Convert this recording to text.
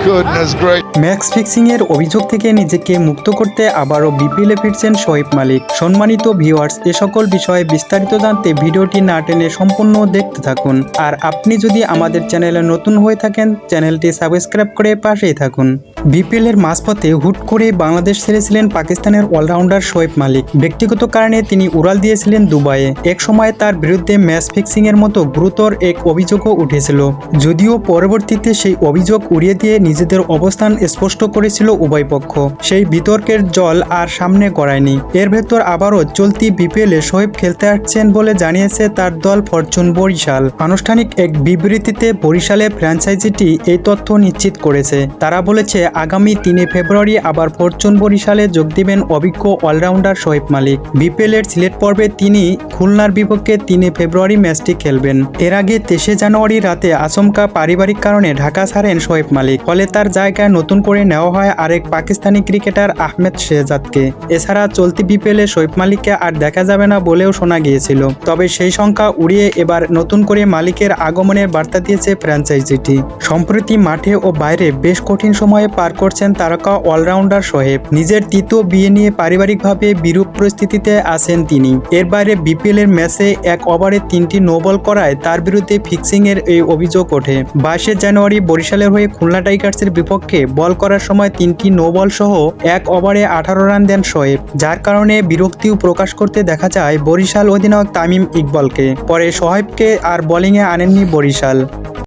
Max fixing এর অভিযোগ থেকে নিজেকে মুক্ত করতে আবারও বিপিএলে ফিরছেন শোয়েব মালিক। সম্মানিত ভিউয়ার্স, এ সকল বিষয়ে বিস্তারিত জানতে ভিডিওটি না টেনে সম্পূর্ণ দেখতে থাকুন। আর আপনি যদি আমাদের চ্যানেলে নতুন হয়ে থাকেন, চ্যানেলটি সাবস্ক্রাইব করে পাশেই থাকুন। বিপিএল এর মাঝপথে হুট করে বাংলাদেশ ছেড়েছিলেন পাকিস্তানের অলরাউন্ডার শোয়েব মালিক। ব্যক্তিগত কারণে তিনি উড়াল দিয়েছিলেন দুবাইয়ে। এক সময় তার বিরুদ্ধে ম্যাচ ফিক্সিং এর মতো গুরুতর এক অভিযোগও উঠেছিল। যদিও পরবর্তীতে সেই অভিযোগ উড়িয়ে দিয়ে নিজেদের অবস্থান স্পষ্ট করেছিল উভয় পক্ষ। সেই বিতর্কের জল আর সামনে গড়ায়নি। এর ভেতর আবারও চলতি বিপিএলে শোয়েব খেলতে আসছেন বলে জানিয়েছে তার দল ফরচুন বরিশাল। আনুষ্ঠানিক এক বিবৃতিতে বরিশালে ফ্র্যাঞ্চাইজিটি এই তথ্য নিশ্চিত করেছে। তারা বলেছে, আগামী তিনে ফেব্রুয়ারি আবার ফরচুন বরিশালে যোগ দিবেন অভিজ্ঞ অলরাউন্ডার শোয়েব মালিক। বিপিএল এর সিলেট পর্বে তিনি খুলনার বিপক্ষে তিনে ফেব্রুয়ারি ম্যাচটি খেলবেন। এর আগে তেইশে জানুয়ারি রাতে আচমকা পারিবারিক কারণে ঢাকা ছাড়েন শোয়েব মালিক। ফলে তার জায়গায় নতুন করে নেওয়া হয় আরেক পাকিস্তানি ক্রিকেটার আহমেদ শেহজাদকে। এছাড়া চলতি বিপিএলে শোয়েব মালিককে আর দেখা যাবে না বলেও শোনা গিয়েছিল। তবে সেই সংখ্যা উড়িয়ে এবার নতুন করে মালিকের আগমনের বার্তা দিয়েছে ফ্র্যাঞ্চাইজিটি। সম্প্রতি মাঠে ও বাইরে বেশ কঠিন সময়ে পার করছেন তারকা অলরাউন্ডার শোয়েব। নিজের তৃতীয় বিয়ে নিয়ে পারিবারিকভাবে বিরূপ পরিস্থিতিতে আছেন তিনি। এর বাইরে বিপিএল এর ম্যাচে এক ওভারে তিনটি নো বল করায় তার বিরুদ্ধে ফিক্সিং এর এই অভিযোগ ওঠে। বাইশে জানুয়ারি বরিশালের হয়ে খুলনা টাইগার্সের বিপক্ষে বল করার সময় তিনটি নো বল সহ এক ওভারে আঠারো রান দেন শোয়েব, যার কারণে বিরক্তিও প্রকাশ করতে দেখা যায় বরিশাল অধিনায়ক তামিম ইকবলকে। পরে শোয়েবকে আর বোলিংয়ে আনেননি বরিশাল।